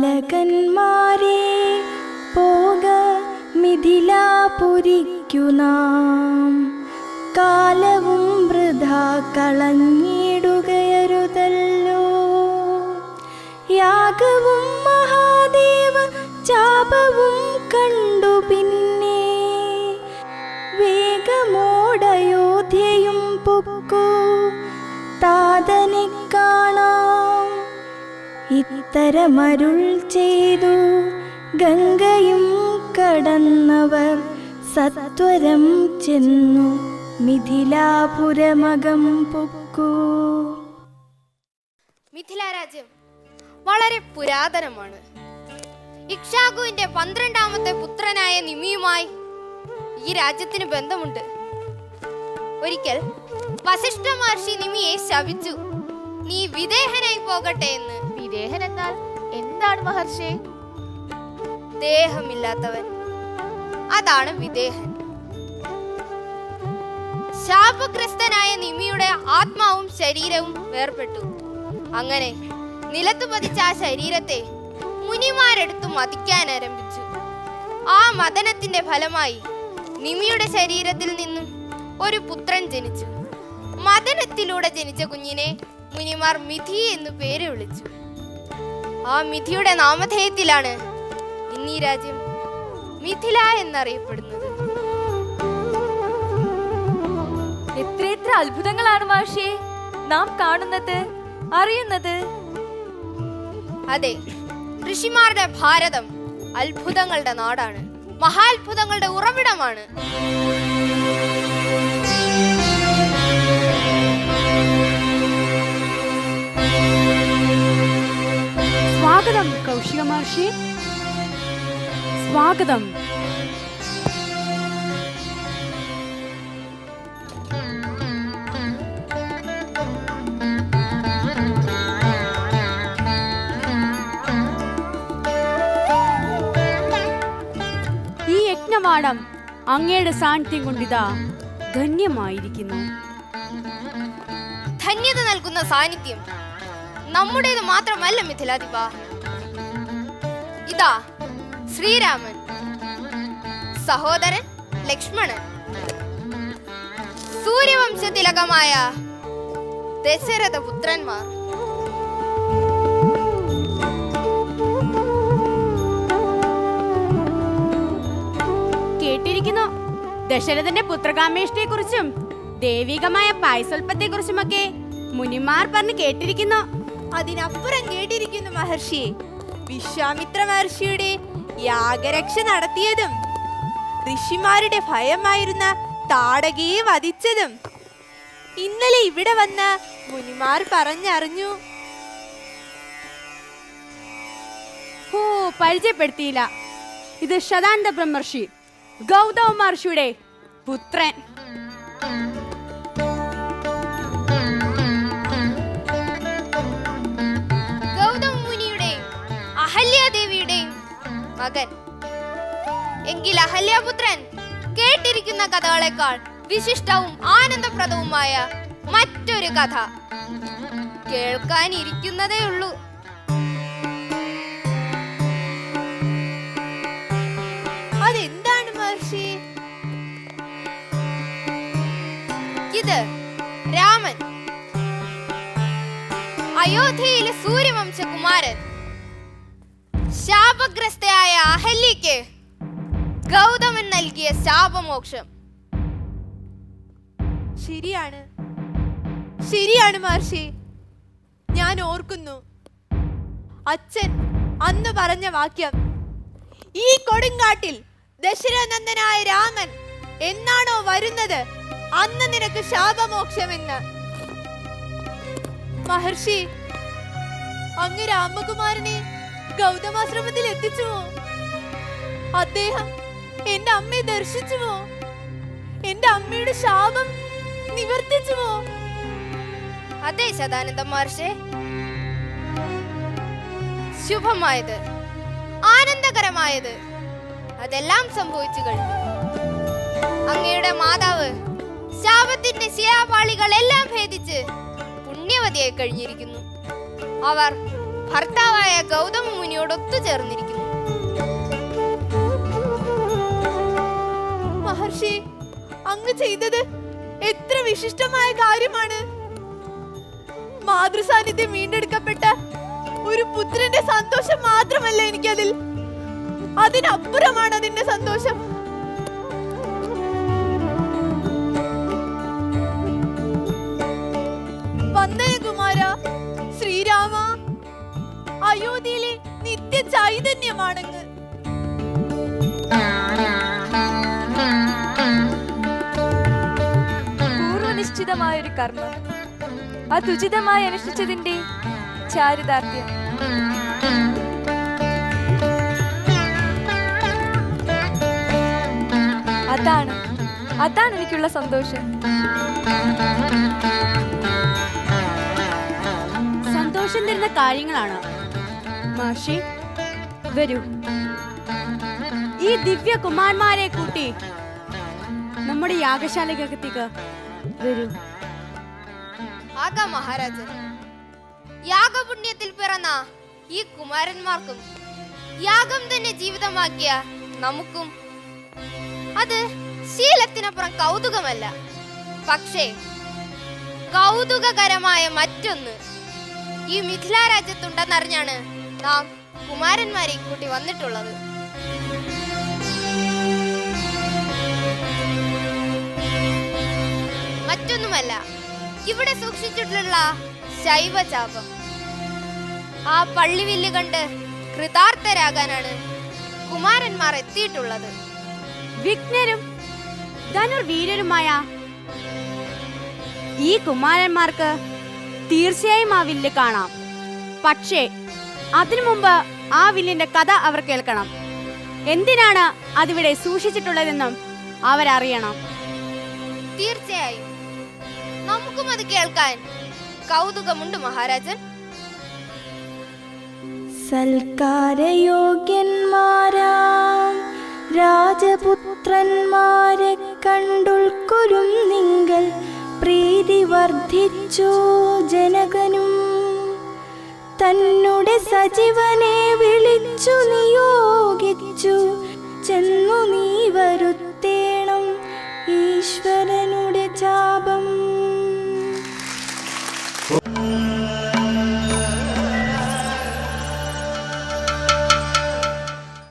ബാലകന്മാരെ പോക മിഥിലാപുരിക്കു നാം. കാലവും വൃഥാ കളഞ്ഞിടുകയരുതല്ലോ. യാഗവും മഹാദേവ ചാപവും കണ്ടു പിന്നെ. വേഗമോടയോധ്യയും പൊക്കു. താതനെ കാണാം. ഇത്തരമരുൾ ചെയ്തു ഗംഗയും കടന്നവർ സത്വരം ചെന്നു മിഥിലാപുരമകം പൊക്കൂ. മിഥില രാജ്യം വളരെ പുരാതനമാണ്. ഇക്ഷാകുവിന്റെ പന്ത്രണ്ടാമത്തെ പുത്രനായ നിമിയുമായി ഈ രാജ്യത്തിന് ബന്ധമുണ്ട്. ഒരിക്കൽ വസിഷ്ഠ മഹർഷി നിമിയെ ശപിച്ചു നീ വിദേഹനായി പോകട്ടെ എന്ന് വിദേഹൻ എന്നാൽ എന്താണ് മഹർഷി? ദേഹമില്ലാത്തവൻ. അതാണ് വിദേഹൻ. ശാപഗ്രസ്തനായ നിമിയുടെ ആത്മാവും ശരീരവും വേർപെട്ടു. അങ്ങനെ നിലത്തു പതിച്ച ആ ശരീരത്തെ മുനിമാരെടുത്തു മതിക്കാൻ ആരംഭിച്ചു ആ മതനത്തിന്റെ ഫലമായി നിമിയുടെ ശരീരത്തിൽ നിന്നും ഒരു പുത്രൻ ജനിച്ചു. മദനത്തിലൂടെ ജനിച്ച കുഞ്ഞിനെ മുനിമാർ മിഥി എന്നു പേര് വിളിച്ചു. ആ മിഥിയുടെ നാമധേയത്തിലാണ് ഇന്നീ രാജ്യം മിഥില എന്നറിയപ്പെടുന്നത്. എത്രയെത്ര അത്ഭുതങ്ങളാണ് മാഷേ നാം കാണുന്നത് അറിയുന്നത്. അതെ ഋഷിമാരുടെ ഭാരതം അത്ഭുതങ്ങളുടെ നാടാണ് മഹാത്ഭുതങ്ങളുടെ ഉറവിടമാണ്. മഹർഷി. സ്വാഗതം. ഈ യജ്ഞവാടം അങ്ങയുടെ സാന്നിധ്യം കൊണ്ടിതാ ധന്യമായിരിക്കുന്നു. ധന്യത നൽകുന്ന സാന്നിധ്യം നമ്മുടേത് മാത്രമല്ല മിഥിലാധിപ ഇതാ ശ്രീരാമൻ സഹോദരൻ ലക്ഷ്മണൻ. സൂര്യവംശ തിലകമായ ദശരഥ പുത്രന്മാർ കേട്ടിരിക്കുന്നു. ദശരഥന്റെ പുത്രകാമേഷ്ടിയെ കുറിച്ചും ദൈവികമായ പായസോൽപ്പത്തെ കുറിച്ചുമൊക്കെ മുനിമാർ പറഞ്ഞു കേട്ടിരിക്കുന്നു. അതിനപ്പുറം കേട്ടിരിക്കുന്നു മഹർഷി. വിശ്വാമിത്ര മഹർഷിയുടെ യാഗരക്ഷ നടത്തിയതും ഋഷിമാരുടെ ഭയമായിരുന്ന താടകയെ വധിച്ചതും ഇന്നലെ ഇവിടെ വന്ന മുനിമാർ പറഞ്ഞറിഞ്ഞു. ഓ പരിചയപ്പെടുത്തിയില്ല. ഇത് ശതാനന്ദ ബ്രഹ്മർഷി ഗൗതമ മഹർഷിയുടെ പുത്രൻ. മകൻ. എങ്കിൽ അഹല്യാപുത്രൻ കേട്ടിരിക്കുന്ന കഥകളെക്കാൾ വിശിഷ്ടവും ആനന്ദപ്രദവുമായ മറ്റൊരു കഥ കേൾക്കാനിരിക്കുന്നതേ ഉള്ളൂ. അതെന്താണ് മഹർഷി? ഇത് രാമൻ. അയോധ്യയിലെ സൂര്യവംശകുമാരൻ. ശാപഗ്രസ്തയായ അഹല്യയ്ക്ക് ഗൗതമൻ നൽകിയ ശാപമോക്ഷം. ശരിയാണ്. ശരിയാണ് മഹർഷി. ഞാൻ ഓർക്കുന്നു. അച്ഛൻ അന്ന് പറഞ്ഞ വാക്യം ഈ കൊടുങ്കാട്ടിൽ ദശരനന്ദനായ രാമൻ എന്നാണോ വരുന്നത്? അന്ന് നിനക്ക് ശാപമോക്ഷമെന്ന്. മഹർഷി അങ്ങ് രാമകുമാരനെ ഗൗതമാശ്രമത്തിൽ എത്തിച്ചുവോ? അദ്ദേഹം എന്റെ അമ്മയെ ദർശിച്ചുവോ? എന്റെ അമ്മയുടെ ശാപം നിവർത്തിച്ചുവോ? അതെ സദാനന്ദ മഹർഷേ. ശുഭമായത് ആനന്ദകരമായത് അതെല്ലാം സംഭവിച്ചു കഴിഞ്ഞു. അങ്ങയുടെ മാതാവ് ശാപത്തിന്റെ ശിയാപാളികളെല്ലാം ഭേദിച്ച് പുണ്യവതിയായി കഴിഞ്ഞിരിക്കുന്നു. അവർ ഭർത്താവായ ഗൗതമ മുനിയോട് ഒത്തുചേർന്നിരിക്കുന്നു മഹർഷി അങ്ങ് ചെയ്തത് എത്ര വിശിഷ്ടമായ കാര്യമാണ്. മാതൃസാന്നിധ്യം വീണ്ടെടുക്കപ്പെട്ട ഒരു പുത്രന്റെ സന്തോഷം മാത്രമല്ല എനിക്കതിൽ? അതിനപ്പുറമാണ് അതിന്റെ സന്തോഷം? നിത്യ പൂർവനിശ്ചിതമായ ഒരു കർമ്മം. അതുചിതമായി അനുഷ്ഠിച്ചതിന്റെ ചാരിതാർത്ഥ്യം. അതാണ് അതാണ് എനിക്കുള്ള സന്തോഷം. സന്തോഷം തരുന്ന കാര്യങ്ങളാണ്. മഹർഷി വരൂ. ഈ ദിവ്യ കുമാരന്മാരെ കൂട്ടി നമ്മുടെ യാഗശാലയ്ക്കകത്തേക്ക് വരൂ. ആകാ മഹാരാജൻ. യാഗപുണ്യത്തിൽ പിറന്ന ഈ കുമാരന്മാർക്കും യാഗം തന്നെ ജീവിതമാക്കിയ നമുക്കും അത് ശീലത്തിനപ്പുറം കൗതുകമല്ല. പക്ഷേ കൗതുകകരമായ മറ്റൊന്ന് ഈ മിഥില രാജ്യത്തുണ്ടെന്നറിഞ്ഞാണ് നാം കുമാരന്മാരെ കൂട്ടി വന്നിട്ടുള്ളത്. മറ്റൊന്നുമല്ല ഇവിടെ സൂക്ഷിച്ചിട്ടുള്ള ശൈവചാപം. ആ പള്ളിവില്ല് കണ്ട് കൃതാർത്ഥരാകാനാണ് കുമാരന്മാർ എത്തിയിട്ടുള്ളത്. വിഘ്നരും ധനുർവീരരുമായ ഈ കുമാരന്മാർക്ക് തീർച്ചയായും ആ വില്ല് കാണാം. പക്ഷേ അതിനു മുമ്പ് ആ വില്ലിന്റെ കഥ അവർ കേൾക്കണം. എന്തിനാണ് അതിവിടെ സൂക്ഷിച്ചിട്ടുള്ളതെന്നും അവരറിയണം. തീർച്ചയായും. നമുക്കും അത് കേൾക്കാൻ കൗതുകമുണ്ട് മഹാരാജൻ. സൽക്കാരയോഗ്യന്മാരാം രാജപുത്രന്മാരെ കണ്ടുൾക്കൊരും നിങ്ങൾ പ്രീതി വർദ്ധിച്ചു ജനകനും. തന്നുടെ സജീവനെ വിളിച്ചു നിയോഗിച്ചു. ചെന്നു നീ വരുത്തേണം ഈശ്വരനുടെ ചാപം